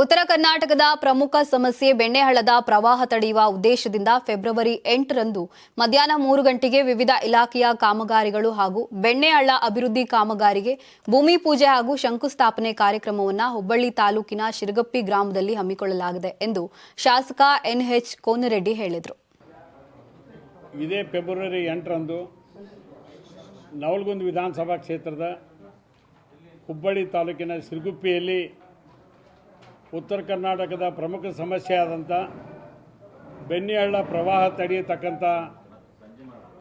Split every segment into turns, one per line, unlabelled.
ಉತ್ತರ ಕರ್ನಾಟಕದ ಪ್ರಮುಖ ಸಮಸ್ಯೆ ಬೆಣ್ಣೆಹಳ್ಳದ ಪ್ರವಾಹ ತಡೆಯುವ ಉದ್ದೇಶದಿಂದ ಫೆಬ್ರವರಿ ಎಂಟರಂದು ಮಧ್ಯಾಹ್ನ ಮೂರು ಗಂಟೆಗೆ ವಿವಿಧ ಇಲಾಖೆಯ ಕಾಮಗಾರಿಗಳು ಹಾಗೂ ಬೆಣ್ಣೆಹಳ್ಳ ಅಭಿವೃದ್ಧಿ ಕಾಮಗಾರಿಗೆ ಭೂಮಿ ಪೂಜೆ ಹಾಗೂ ಶಂಕುಸ್ಥಾಪನೆ ಕಾರ್ಯಕ್ರಮವನ್ನು ಹುಬ್ಬಳ್ಳಿ ತಾಲೂಕಿನ ಶಿರಗಪ್ಪಿ ಗ್ರಾಮದಲ್ಲಿ ಹಮ್ಮಿಕೊಳ್ಳಲಾಗಿದೆ ಎಂದು ಶಾಸಕ ಎನ್ಎಚ್ ಕೋನರೆಡ್ಡಿ ಹೇಳಿದರು.
ಇದೇ ಫೆಬ್ರವರಿ ಎಂಟರಂದು ನವಲಗುಂದ ವಿಧಾನಸಭಾ ಕ್ಷೇತ್ರದ ಹುಬ್ಬಳ್ಳಿ ತಾಲೂಕಿನ ಸಿರುಗುಪ್ಪಿಯಲ್ಲಿ ಉತ್ತರ ಕರ್ನಾಟಕದ ಪ್ರಮುಖ ಸಮಸ್ಯೆ ಆದಂಥ ಬೆನ್ನಿಹಳ್ಳ ಪ್ರವಾಹ ತಡೆಯತಕ್ಕಂಥ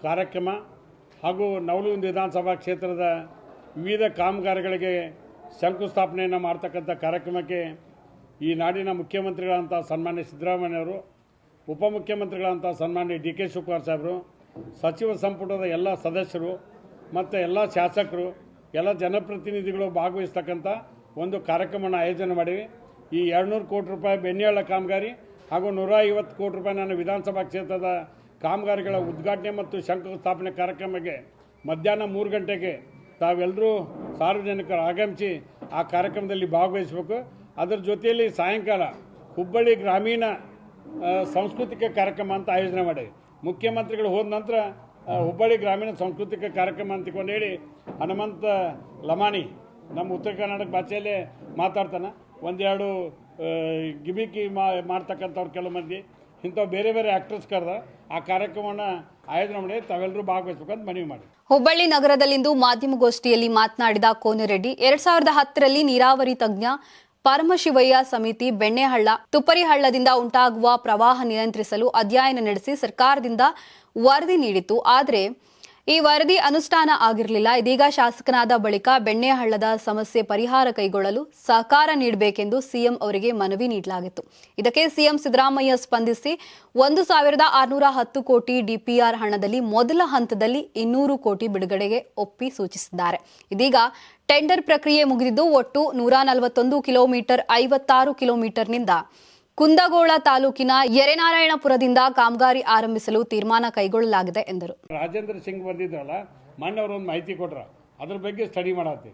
ಕಾರ್ಯಕ್ರಮ ಹಾಗೂ ನವಲೂರು ವಿಧಾನಸಭಾ ಕ್ಷೇತ್ರದ ವಿವಿಧ ಕಾಮಗಾರಿಗಳಿಗೆ ಶಂಕುಸ್ಥಾಪನೆಯನ್ನು ಮಾಡ್ತಕ್ಕಂಥ ಕಾರ್ಯಕ್ರಮಕ್ಕೆ ಈ ನಾಡಿನ ಮುಖ್ಯಮಂತ್ರಿಗಳಂಥ ಸನ್ಮಾನ್ಯ ಸಿದ್ದರಾಮಯ್ಯವರು ಉಪಮುಖ್ಯಮಂತ್ರಿಗಳಂಥ ಸನ್ಮಾನ್ಯ ಡಿ ಕೆ ಶಿವಕುಮಾರ್ ಸಾಹೇಬರು, ಸಚಿವ ಸಂಪುಟದ ಎಲ್ಲ ಸದಸ್ಯರು ಮತ್ತು ಎಲ್ಲ ಶಾಸಕರು, ಎಲ್ಲ ಜನಪ್ರತಿನಿಧಿಗಳು ಭಾಗವಹಿಸ್ತಕ್ಕಂಥ ಒಂದು ಕಾರ್ಯಕ್ರಮವನ್ನು ಆಯೋಜನೆ ಮಾಡಿವಿ. ಈ ಎರಡುನೂರು ಕೋಟಿ ರೂಪಾಯಿ ಬೆನ್ನಿಹಳ್ಳ ಕಾಮಗಾರಿ ಹಾಗೂ ನೂರ ಐವತ್ತು ಕೋಟಿ ರೂಪಾಯಿ ನನ್ನ ವಿಧಾನಸಭಾ ಕ್ಷೇತ್ರದ ಕಾಮಗಾರಿಗಳ ಉದ್ಘಾಟನೆ ಮತ್ತು ಶಂಕುಸ್ಥಾಪನೆ ಕಾರ್ಯಕ್ರಮಕ್ಕೆ ಮಧ್ಯಾಹ್ನ ಮೂರು ಗಂಟೆಗೆ ತಾವೆಲ್ಲರೂ ಸಾರ್ವಜನಿಕರು ಆಗಮಿಸಿ ಆ ಕಾರ್ಯಕ್ರಮದಲ್ಲಿ ಭಾಗವಹಿಸಬೇಕು. ಅದರ ಜೊತೆಯಲ್ಲಿ ಸಾಯಂಕಾಲ ಹುಬ್ಬಳ್ಳಿ ಗ್ರಾಮೀಣ ಸಾಂಸ್ಕೃತಿಕ ಕಾರ್ಯಕ್ರಮ ಅಂತ ಆಯೋಜನೆ ಮಾಡಿ. ಮುಖ್ಯಮಂತ್ರಿಗಳು ಹೋದ ನಂತರ ಹುಬ್ಬಳ್ಳಿ ಗ್ರಾಮೀಣ ಸಾಂಸ್ಕೃತಿಕ ಕಾರ್ಯಕ್ರಮ ಅಂತ ಹೇಳಿ ಹನುಮಂತ ಲಮಾಣಿ ನಮ್ಮ ಉತ್ತರ ಕರ್ನಾಟಕ ಭಾಷೆಯಲ್ಲೇ ಮಾತಾಡ್ತಾನೆ. ಒಂದೆರಡು ಗಿಮಿಕಿ ಮಾಡ್ತಕ್ಕಂಥವ್ರು ಕೆಲವು ಮಂದಿ. ಇಂಥವು ಬೇರೆ ಬೇರೆ ಆ್ಯಕ್ಟರ್ಸ್ ಕರೆದ ಆ ಕಾರ್ಯಕ್ರಮವನ್ನು ಆಯೋಜನೆ ಮಾಡಿ ತಾವೆಲ್ಲರೂ ಭಾಗವಹಿಸಬೇಕಂತ ಮನವಿ ಮಾಡಿ.
ಹುಬ್ಬಳ್ಳಿ ನಗರದಲ್ಲಿಂದು ಮಾಧ್ಯಮಗೋಷ್ಠಿಯಲ್ಲಿ ಮಾತನಾಡಿದ ಕೋನರೆಡ್ಡಿ, ಎರಡ್ ಸಾವಿರದ ಹತ್ತರಲ್ಲಿ ನೀರಾವರಿ ತಜ್ಞ ಪರಮಶಿವಯ್ಯ ಸಮಿತಿ ಬೆಣ್ಣೆಹಳ್ಳ ತುಪ್ಪರಿಹಳ್ಳದಿಂದ ಉಂಟಾಗುವ ಪ್ರವಾಹ ನಿಯಂತ್ರಿಸಲು ಅಧ್ಯಯನ ನಡೆಸಿ ಸರ್ಕಾರದಿಂದ ವರದಿ ನೀಡಿತ್ತು. ಆದರೆ ಈ ವರದಿ ಅನುಷ್ಠಾನ ಆಗಿರಲಿಲ್ಲ. ಇದೀಗ ಶಾಸಕನಾದ ಬಳಿಕ ಬೆಣ್ಣೆಹಳ್ಳದ ಸಮಸ್ಯೆ ಪರಿಹಾರ ಕೈಗೊಳ್ಳಲು ಸಹಕಾರ ನೀಡಬೇಕೆಂದು ಸಿಎಂ ಅವರಿಗೆ ಮನವಿ ನೀಡಲಾಗಿತ್ತು. ಇದಕ್ಕೆ ಸಿಎಂ ಸಿದ್ದರಾಮಯ್ಯ ಸ್ಪಂದಿಸಿ ಒಂದು ಸಾವಿರದ ಆರುನೂರ ಹತ್ತು ಕೋಟಿ ಡಿಪಿಆರ್ ಹಣದಲ್ಲಿ ಮೊದಲ ಹಂತದಲ್ಲಿ ಇನ್ನೂರು ಕೋಟಿ ಬಿಡುಗಡೆಗೆ ಒಪ್ಪಿ ಸೂಚಿಸಿದ್ದಾರೆ. ಇದೀಗ ಟೆಂಡರ್ ಪ್ರಕ್ರಿಯೆ ಮುಗಿದಿದ್ದು, ಒಟ್ಟು ನೂರ ನಲವತ್ತೊಂದು ಕಿಲೋಮೀಟರ್ ಐವತ್ತಾರು ಕಿಲೋಮೀಟರ್ನಿಂದ ಕುಂದಗೋಳ ತಾಲೂಕಿನ ಯರೆನಾರಾಯಣಪುರದಿಂದ ಕಾಮಗಾರಿ ಆರಂಭಿಸಲು ತೀರ್ಮಾನ ಕೈಗೊಳ್ಳಲಾಗಿದೆ ಎಂದರು.
ರಾಜೇಂದ್ರ ಸಿಂಗ್ ಬಂದಿದ್ರಲ್ಲ ಮೊನ್ನೆ ಅವರು ಒಂದು ಮಾಹಿತಿ ಕೊಟ್ರ ಅದ್ರ ಬಗ್ಗೆ ಸ್ಟಡಿ ಮಾಡತ್ತೆ.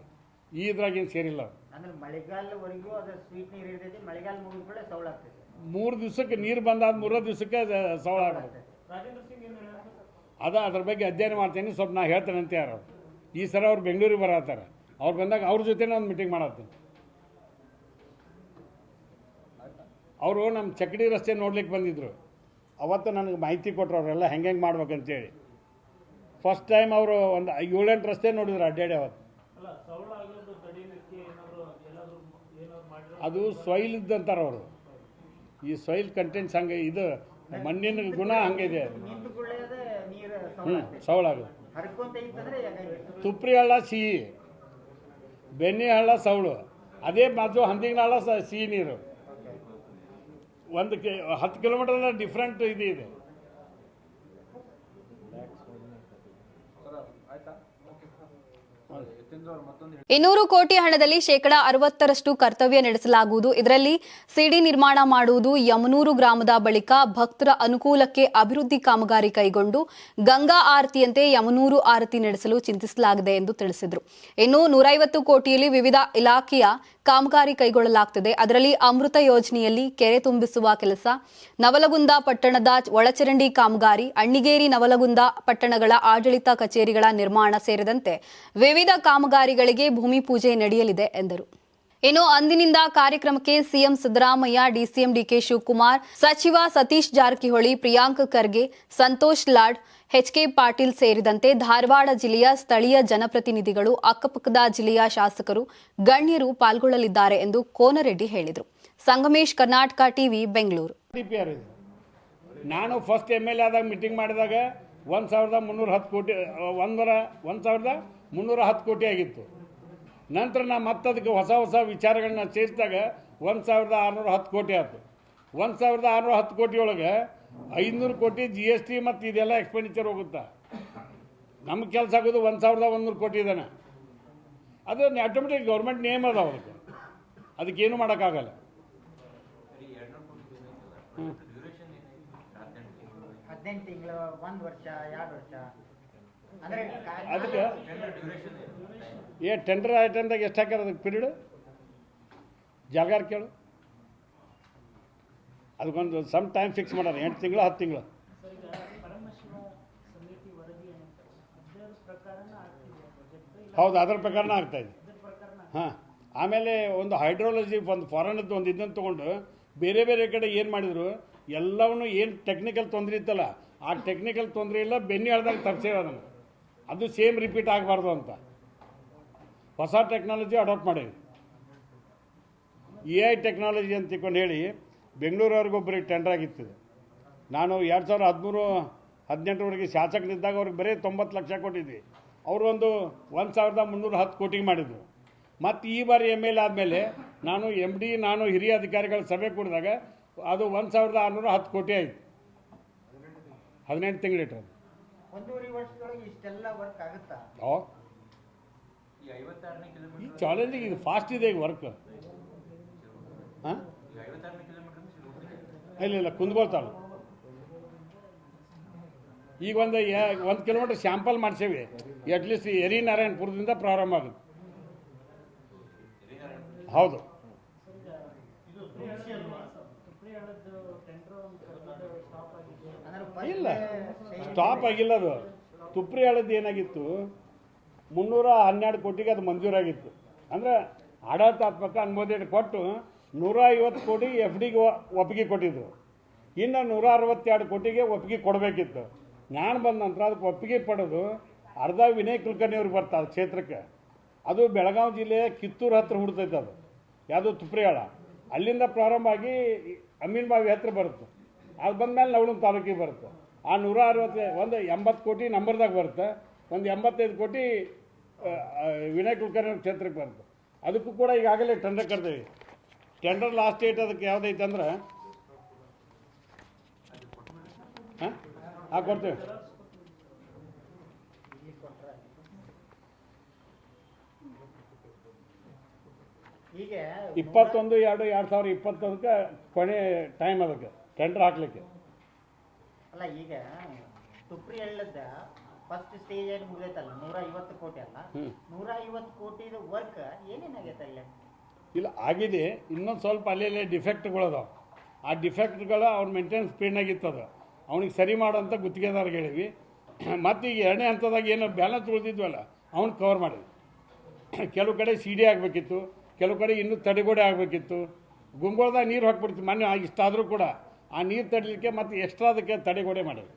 ಈ ಇದ್ರಾಗೇನು ಸೇರಿಲ್ಲ. ಮೂರು ದಿವಸಕ್ಕೆ ನೀರು ಬಂದಾದ ಮೂರೋ ದಿವಸಕ್ಕೆ ಸವಳ ಆಗುತ್ತೆ. ಅದ ಅದ್ರ ಬಗ್ಗೆ ಅಧ್ಯಯನ ಮಾಡ್ತೀನಿ ಸ್ವಲ್ಪ ನಾ ಹೇಳ್ತೇನೆ ಅಂತ ಯಾರು. ಈ ಸಲ ಅವ್ರು ಬೆಂಗಳೂರಿಗೆ ಬರತ್ತಾರೆ. ಅವ್ರು ಬಂದಾಗ ಅವ್ರ ಜೊತೆನೇ ಒಂದು ಮೀಟಿಂಗ್ ಮಾಡತ್ತೀನಿ. ಅವರು ನಮ್ಮ ಚಕಡಿ ರಸ್ತೆ ನೋಡ್ಲಿಕ್ಕೆ ಬಂದಿದ್ರು. ಅವತ್ತು ನನಗೆ ಮಾಹಿತಿ ಕೊಟ್ಟರು ಅವರೆಲ್ಲ ಹೆಂಗೆ ಹೆಂಗೆ ಮಾಡ್ಬೇಕಂತೇಳಿ. ಫಸ್ಟ್ ಟೈಮ್ ಅವರು ಒಂದು ಏಳೆಂಟು ರಸ್ತೆ ನೋಡಿದ್ರು ಅಡ್ಡಾಡಿ ಅವತ್ತು. ಅದು ಸೊಯ್ಲ್ ಇದ್ದಂತಾರೆ ಅವರು. ಈ ಸೊಯ್ಲ್ ಕಂಟೆಂಟ್ಸ್ ಹಂಗೆ ಇದು ಮಣ್ಣಿನ ಗುಣ ಹಂಗಿದೆ ಹ್ಞೂ
ಯಾಕಾಗಿ
ತುಪ್ರಿ ಹಳ್ಳ ಸಿಹಿ. ಬೆಣ್ಣೆ ಹಳ್ಳ ಸವಳು ಅದೇ ಬಾಜು ಹಂದಿಗಿನ ಹಳ್ಳ ಸ ಸಿಹಿ ನೀರು. ಒಂದು ಹತ್ತು ಕಿಲೋಮೀಟರ್ ಡಿಫ್ರೆಂಟ್ ಇದು ಇದೆ.
ಇನ್ನೂರು ಕೋಟಿ ಹಣದಲ್ಲಿ ಶೇಕಡಾ ಅರವತ್ತರಷ್ಟು ಕರ್ತವ್ಯ ನಡೆಸಲಾಗುವುದು. ಇದರಲ್ಲಿ ಸಿಡಿ ನಿರ್ಮಾಣ ಮಾಡುವುದು ಯಮನೂರು ಗ್ರಾಮದ ಬಳಿಕ ಭಕ್ತರ ಅನುಕೂಲಕ್ಕೆ ಅಭಿವೃದ್ಧಿ ಕಾಮಗಾರಿ ಕೈಗೊಂಡು ಗಂಗಾ ಆರತಿಯಂತೆ ಯಮನೂರು ಆರತಿ ನಡೆಸಲು ಚಿಂತಿಸಲಾಗಿದೆ ಎಂದು ತಿಳಿಸಿದರು. ಇನ್ನು ನೂರೈವತ್ತು ಕೋಟಿಯಲ್ಲಿ ವಿವಿಧ ಇಲಾಖೆಯ ಕಾಮಗಾರಿ ಕೈಗೊಳ್ಳಲಾಗುತ್ತದೆ ಅದರಲ್ಲಿ ಅಮೃತ ಯೋಜನೆಯಲ್ಲಿ ಕೆರೆ ತುಂಬಿಸುವ ಕೆಲಸ, ನವಲಗುಂದ ಪಟ್ಟಣದ ಒಳಚರಂಡಿ ಕಾಮಗಾರಿ, ಅಣ್ಣಿಗೇರಿ ನವಲಗುಂದ ಪಟ್ಟಣಗಳ ಆಡಳಿತ ಕಚೇರಿಗಳ ನಿರ್ಮಾಣ ಸೇರಿದಂತೆ ವಿವಿಧ ಕಾಮಗಾರಿಗಳಿಗೆ ಭೂಮಿ ಪೂಜೆ ನಡೆಯಲಿದೆ ಎಂದರು. ಇನ್ನು ಅಂದಿನಿಂದ ಕಾರ್ಯಕ್ರಮಕ್ಕೆ CM Siddaramaiah, DCM DK Shivakumar, ಸಚಿವ ಸತೀಶ್ ಜಾರಕಿಹೊಳಿ, ಪ್ರಿಯಾಂಕ್ ಖರ್ಗೆ, ಸಂತೋಷ್ ಲಾಡ್ ಎಚ್ಕೆ ಪಾಟೀಲ್ ಸೇರಿದಂತೆ ಧಾರವಾಡ ಜಿಲ್ಲೆಯ ಸ್ಥಳೀಯ ಜನಪ್ರತಿನಿಧಿಗಳು, ಅಕ್ಕಪಕ್ಕದ ಜಿಲ್ಲೆಯ ಶಾಸಕರು, ಗಣ್ಯರು ಪಾಲ್ಗೊಳ್ಳಲಿದ್ದಾರೆ ಎಂದು ಕೋನರೆಡ್ಡಿ ಹೇಳಿದರು. ಸಂಗಮೇಶ್, ಕರ್ನಾಟಕ ಟಿವಿ, ಬೆಂಗಳೂರು.
ನಾನು ಫಸ್ಟ್ ಎಂ ಆದಾಗ ಮೀಟಿಂಗ್ ಮಾಡಿದಾಗ ಒಂದು ಸಾವಿರದ ಮುನ್ನೂರ ಹತ್ತು ಕೋಟಿ, ಒಂದರ, ಒಂದು ಸಾವಿರದ ಮುನ್ನೂರ ಹತ್ತು ಕೋಟಿ ಆಗಿತ್ತು. ನಂತರ ನಾ ಮತ್ತದಕ್ಕೆ ಹೊಸ ಹೊಸ ವಿಚಾರಗಳನ್ನ ಸೇರಿಸಿದಾಗ ಒಂದು ಸಾವಿರದ ಆರುನೂರ ಹತ್ತು ಕೋಟಿ ಆಯ್ತು. ಒಂದು ಸಾವಿರದ ಆರುನೂರ ಹತ್ತು ಕೋಟಿ ಒಳಗೆ ಐನೂರು ಕೋಟಿ ಜಿ ಎಸ್ ಟಿ ಮತ್ತು ಇದೆಲ್ಲ ಎಕ್ಸ್ಪೆಂಡಿಚರ್ ಹೋಗುತ್ತಾ? ನಮ್ಮ ಕೆಲಸ ಆಗೋದು ಒಂದು ಸಾವಿರದ ಒಂದೂರು ಕೋಟಿ ಇದ್ದಾನೆ ಅದು ಆಟೋಮೆಟಿಕ್ ಗೌರ್ಮೆಂಟ್ ನೇಮ್ ಅದ ಅವ್ರಿಗೆ ಅದಕ್ಕೇನು ಮಾಡೋಕ್ಕಾಗಲ್ಲ.
ಹದಿನೆಂಟು ತಿಂಗಳು ಒಂದು ವರ್ಷ ಎರಡು ವರ್ಷ?
ಅದಕ್ಕೆ ಏ ಟೆಂಡರ್ ಐಟಮ್ದಾಗ ಎಷ್ಟು ಹಾಕ್ಯಾರ ಅದಕ್ಕೆ ಪೀರಿಯಡ್ ಜಾಗಾರ್ ಕೇಳು. ಅದಕ್ಕೊಂದು ಸಮ್ ಟೈಮ್ ಫಿಕ್ಸ್ ಮಾಡೋರು ಎಂಟು ತಿಂಗಳು ಹತ್ತು ತಿಂಗಳು. ಹೌದು ಅದರ ಆಗ್ತಾ ಆಗ್ತಾಯಿದೆ ಹಾಂ. ಆಮೇಲೆ ಒಂದು ಹೈಡ್ರಾಲಜಿ ಒಂದು ಫಾರಿನದ್ದು ಒಂದು ಇದನ್ನು ತೊಗೊಂಡು ಬೇರೆ ಬೇರೆ ಕಡೆ ಏನು ಮಾಡಿದ್ರು ಎಲ್ಲವನ್ನೂ ಏನು ಟೆಕ್ನಿಕಲ್ ತೊಂದರೆ ಇತ್ತಲ್ಲ ಆ ಟೆಕ್ನಿಕಲ್ ತೊಂದರೆ ಇಲ್ಲ ಬೆನ್ನಿ ಹೇಳ್ದಾಗ ತಪ್ಪಿಸೇವೆ ಅದನ್ನು ಅದು ಸೇಮ್ ರಿಪೀಟ್ ಆಗಬಾರ್ದು ಅಂತ. ಹೊಸ ಟೆಕ್ನಾಲಜಿ ಅಡಾಪ್ಟ್ ಮಾಡೀವಿ ಎ ಐ ಟೆಕ್ನಾಲಜಿ ಅಂತ ತಿಳ್ಕೊಂಡು ಹೇಳಿ ಬೆಂಗಳೂರವ್ರಿಗೊಬ್ಬರಿಗೆ ಟೆಂಡರ್ ಆಗಿತ್ತು ನಾನು ಎರಡು ಸಾವಿರದ ಹದಿಮೂರು, ಹದಿನೆಂಟರವರೆಗೆ ಶಾಸಕರಿದ್ದಾಗ ಅವ್ರಿಗೆ ಬರೀ ತೊಂಬತ್ತು ಲಕ್ಷ ಕೊಟ್ಟಿದ್ವಿ. ಅವರು ಒಂದು ಒಂದು ಸಾವಿರದ ಮುನ್ನೂರ ಹತ್ತು ಕೋಟಿಗೆ ಮಾಡಿದ್ರು. ಮತ್ತು ಈ ಬಾರಿ ಎಂ ಎಲ್ ಆದಮೇಲೆ ನಾನು ಎಂ ಡಿ ನಾನು ಹಿರಿಯ ಅಧಿಕಾರಿಗಳ ಸಭೆ ಕೂಡಿದಾಗ ಅದು ಒಂದು ಸಾವಿರದ ಆರುನೂರ ಹತ್ತು ಕೋಟಿ ಆಯಿತು. ಹದಿನೆಂಟು ತಿಂಗಳಿಟ್ಟು
ಒಂದೂವರೆ ವರ್ಷದೊಳಗೆ ಇಷ್ಟೆಲ್ಲ ವರ್ಕ್ ಆಗುತ್ತಾ?
ಈ ಚಾಲೆಂಜಿಂಗ್ ಇದು ಫಾಸ್ಟ್ ಇದೆ ಈಗ ವರ್ಕ್ ಹಾಂ? ಇಲ್ಲ ಇಲ್ಲ ಕುಂದಗೋಳ್ತಾಳು ಈಗ ಒಂದು ಒಂದು ಕಿಲೋಮೀಟರ್ ಸ್ಯಾಂಪಲ್ ಮಾಡ್ಸೇವಿ. ಅಟ್ಲೀಸ್ಟ್ ಎರಿ ನಾರಾಯಣಪುರದಿಂದ ಪ್ರಾರಂಭ ಆಗುತ್ತೆ. ಹೌದು
ಅಂದ್ರೆ
ಇಲ್ಲ. ಸ್ಟಾಪ್ ಆಗಿಲ್ಲ ಅದು. ತುಪ್ರಿ ಹೇಳದ್ ಏನಾಗಿತ್ತು? ಮುನ್ನೂರ ಹನ್ನೆರಡು ಕೋಟಿಗೆ ಅದು ಮಂಜೂರಾಗಿತ್ತು. ಅಂದ್ರೆ ಆಡಳಿತಾತ್ಮಕ ಅನುಮೋದನೆ ಕೊಟ್ಟು ನೂರ ಐವತ್ತು ಕೋಟಿ ಎಫ್ ಡಿಗೆ ಒಪ್ಪಿಗೆ ಕೊಟ್ಟಿದ್ರು. ಇನ್ನು ನೂರ ಅರವತ್ತೆರಡು ಕೋಟಿಗೆ ಒಪ್ಪಿಗೆ ಕೊಡಬೇಕಿತ್ತು. ನಾನು ಬಂದ ನಂತರ ಅದಕ್ಕೆ ಒಪ್ಪಿಗೆ ಪಡೆದು ಅರ್ಧ ವಿನಯ್ ಕುಲಕರ್ಣಿ ಅವ್ರಿಗೆ ಬರ್ತಾರೆ ಕ್ಷೇತ್ರಕ್ಕೆ. ಅದು ಬೆಳಗಾವಿ ಜಿಲ್ಲೆಯ ಕಿತ್ತೂರು ಹತ್ರ ಹುಡ್ತೈತೆ ಅದು. ಯಾವುದು ತುಪ್ರಿಯಾಳ ಅಲ್ಲಿಂದ ಪ್ರಾರಂಭ ಆಗಿ ಅಮೀನ್ ಬಾವಿ ಹತ್ರ ಬರುತ್ತೆ. ಅದು ಬಂದಮೇಲೆ ನವಳನ್ ತಾಲೂಕಿಗೆ ಬರುತ್ತೆ. ಆ ನೂರ ಅರವತ್ತು ಒಂದು ಎಂಬತ್ತು ಕೋಟಿ ನಂಬರ್ದಾಗ ಬರುತ್ತೆ. ಒಂದು ಎಂಬತ್ತೈದು ಕೋಟಿ ವಿನಯ್ ಕುಲಕರ್ಣಿ ಕ್ಷೇತ್ರಕ್ಕೆ ಬರುತ್ತೆ. ಅದಕ್ಕೂ ಕೂಡ ಈಗಾಗಲೇ ಟೆಂಡರ್ ಕರೆದೇವಿ ಟೆಂಡರ್ ಲಾಸ್ಟ್ ಡೇಟ್ ಅದಕ್ಕೆ ಯಾವುದೈತೆ ಅಂದ್ರೆ ಹಾಂ? ಹಾಂ ಕೊಡ್ತೇವೆ. ಇಪ್ಪತ್ತೊಂದು ಎರಡು ಎರಡು ಸಾವಿರ ಇಪ್ಪತ್ತೊಂದಕ್ಕೆ ಕೊನೆ ಟೈಮ್ ಅದಕ್ಕೆ. ಟೆಂಡರ್ ಹಾಕ್ಲಿಕ್ಕೆ.
ಅಲ್ಲ ಈಗ ತುಪ್ರಿ ಹಳ್ಳದ ಫಸ್ಟ್ ಸ್ಟೇಜ್ ಏನು ಮುಗಿದೈತಲ್ಲ ನೂರ ಐವತ್ತು ಕೋಟಿ ಅಲ್ಲ. ನೂರ ಐವತ್ತು ಕೋಟಿ ವರ್ಕ್ ಏನೇನಾಗೈತೆ ಅಲ್ಲಿ?
ಇಲ್ಲ ಆಗಿದೆ. ಇನ್ನೊಂದು ಸ್ವಲ್ಪ ಅಲ್ಲೇ ಡಿಫೆಕ್ಟ್ಗಳದಾವ ಆ ಡಿಫೆಕ್ಟ್ಗಳು ಅವ್ರ ಮೇಂಟೆನೆನ್ಸ್ ಸ್ಪೀಡ್ನಾಗಿತ್ತು ಅದು. ಅವ್ನಿಗೆ ಸರಿ ಮಾಡೋಂಥ ಗುತ್ತಿಗೆದಾರ್ಗೆ ಹೇಳಿವಿ ಮತ್ತು ಈಗ ಎರಡನೇ ಹಂತದಾಗ ಏನು ಬ್ಯಾಲೆನ್ಸ್ ಉಳಿದಿದ್ವಲ್ಲ ಅವ್ನು ಕವರ್ ಮಾಡಿದ್ವಿ. ಕೆಲವು ಕಡೆ ಸಿ ಡಿ ಆಗಬೇಕಿತ್ತು ಕೆಲವು ಕಡೆ ಇನ್ನೂ ತಡೆಗೋಡೆ ಆಗಬೇಕಿತ್ತು. ಗುಂಗೋಳದಾಗ ನೀರು ಹಾಕ್ಬಿಡ್ತೀವಿ ಮೊನ್ನೆ ಇಷ್ಟಾದರೂ ಕೂಡ. ಆ ನೀರು ತಡಿಲಿಕ್ಕೆ ಮತ್ತೆ ಎಕ್ಸ್ಟ್ರಾ ಅದಕ್ಕೆ ತಡೆಗೋಡೆ ಮಾಡಿದ್ರು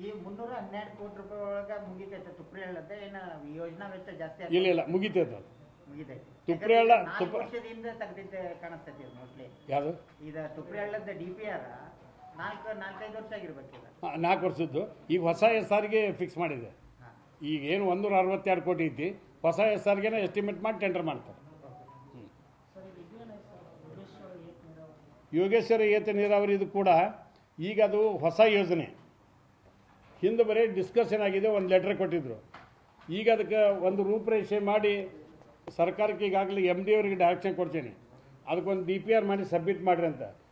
ಈ ಮುನ್ನೂರ ಹನ್ನೆರಡು ಕೋಟಿ ರೂಪಾಯಿ ಒಳಗೆ ಮುಗಿತೈತೆ ತುಪ್ರಿ ಏನ ಯೋಜನಾ ವೆಚ್ಚ ಜಾಸ್ತಿ
ಇಲ್ಲ ಇಲ್ಲ ಮುಗಿತೈತೆ ಅದು.
ಮುಗಿತೈತೆ.
ತುಪ್ರಿ ಹಳ್ಳ- ತುಪ್ಪ-
ವರ್ಷದಿಂದ ತೆಗ್ದಿದ್ದೆ ಕಾಣಿಸ್ತೈತಿ ಮೋಸ್ಟ್ಲಿ
ಯಾವುದು?
ಈಗ ತುಪ್ರಿ ಹಳ್ಳದ ಡಿ ಪಿ ಆರ್ ನಾಲ್ಕು ನಾಲ್ಕೈದು ವರ್ಷ ಆಗಿರ್ಬೇಕಿಲ್ಲ
ನಾಲ್ಕು ವರ್ಷದ್ದು. ಈಗ ಹೊಸ ಎಸ್ ಆರ್ಗೆ ಫಿಕ್ಸ್ ಮಾಡಿದೆ ಈಗ ಏನು ಒಂದೂರ ಅರವತ್ತೆರಡು ಕೋಟಿ ಐತಿ ಹೊಸ ಎಸ್ ಆರ್ಗೆನ ಎಸ್ಟಿಮೇಟ್ ಮಾಡಿ ಟೆಂಡರ್ ಮಾಡ್ತಾರೆ. ಯೋಗೇಶ್ವರ ಏತ ನೀರಾವರಿ ಇದು ಕೂಡ ಈಗ ಅದು ಹೊಸ ಯೋಜನೆ. ಹಿಂದೆ ಬರೀ ಡಿಸ್ಕಷನ್ ಆಗಿದೆ, ಒಂದು ಲೆಟ್ರ್ ಕೊಟ್ಟಿದ್ದರು ಈಗ ಅದಕ್ಕೆ ಒಂದು ರೂಪರೇಷೆ ಮಾಡಿ ಸರ್ಕಾರಕ್ಕೆ ಈಗಾಗಲೇ ಎಂ ಡಿ ಅವರಿಗೆ ಡೈರೆಕ್ಷನ್ ಕೊಡ್ತೀನಿ. ಅದಕ್ಕೊಂದು ಡಿ ಪಿ ಆರ್ ಮಾಡಿ ಸಬ್ಮಿಟ್ ಮಾಡಿರಿ ಅಂತ.